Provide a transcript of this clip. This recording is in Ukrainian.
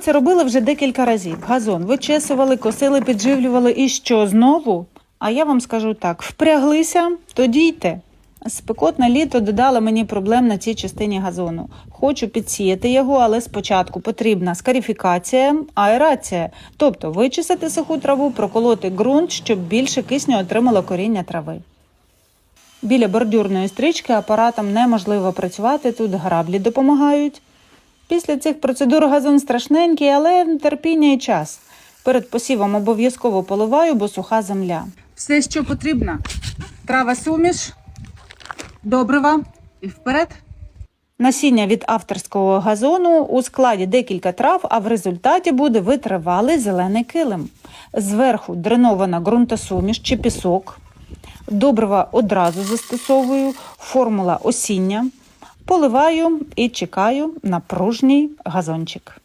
Це робили вже декілька разів. Газон вичесували, косили, підживлювали. І що знову? А я вам скажу так: впряглися, то дійте. Спекотне літо додало мені проблем на цій частині газону. Хочу підсіяти його, але спочатку потрібна скарифікація, аерація, тобто вичесати суху траву, проколоти ґрунт, щоб більше кисню отримало коріння трави. Біля бордюрної стрічки апаратом неможливо працювати, тут граблі допомагають. Після цих процедур газон страшненький, але терпіння і час. Перед посівом обов'язково поливаю, бо суха земля. Все, що потрібно. Трава суміш, добрива і вперед. Насіння від авторського газону у складі декілька трав, а в результаті буде витривалий зелений килим. Зверху дренована ґрунтосуміш чи пісок. Добрива одразу застосовую, формула осіння. Поливаю і чекаю на пружній газончик.